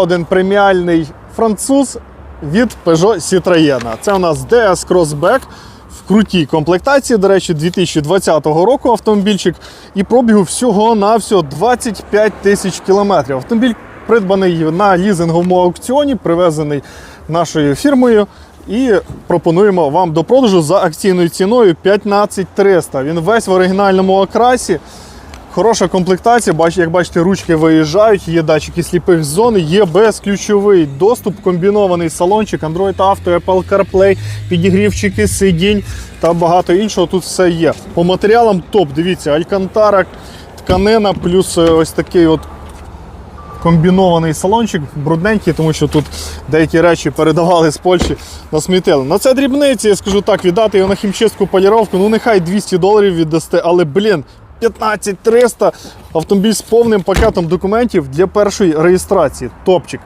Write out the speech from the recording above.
один преміальний француз від Peugeot Citroën. Це у нас DS Crossback в крутій комплектації. До речі, 2020 року автомобільчик і пробігу всього-навсього 25 тисяч кілометрів. Автомобіль придбаний на лізинговому аукціоні, привезений нашою фірмою. І пропонуємо вам до продажу за акційною ціною 15300. Він весь в оригінальному окрасі. Хороша комплектація, як бачите, ручки виїжджають, є датчики сліпих зон, є безключовий доступ, комбінований салончик, Android Auto, Apple CarPlay, підігрівчики, сидінь та багато іншого. Тут все є. По матеріалам топ. Дивіться, алькантара, тканина, плюс е, ось такий от комбінований салончик, брудненький, тому що тут деякі речі передавали з Польщі, насмітили. На це дрібниці, я скажу так, віддати його на хімчистку поліровку, ну нехай 200 доларів віддасте, але блін. 15 300 автомобіль з повним пакетом документів для першої реєстрації. Топчик.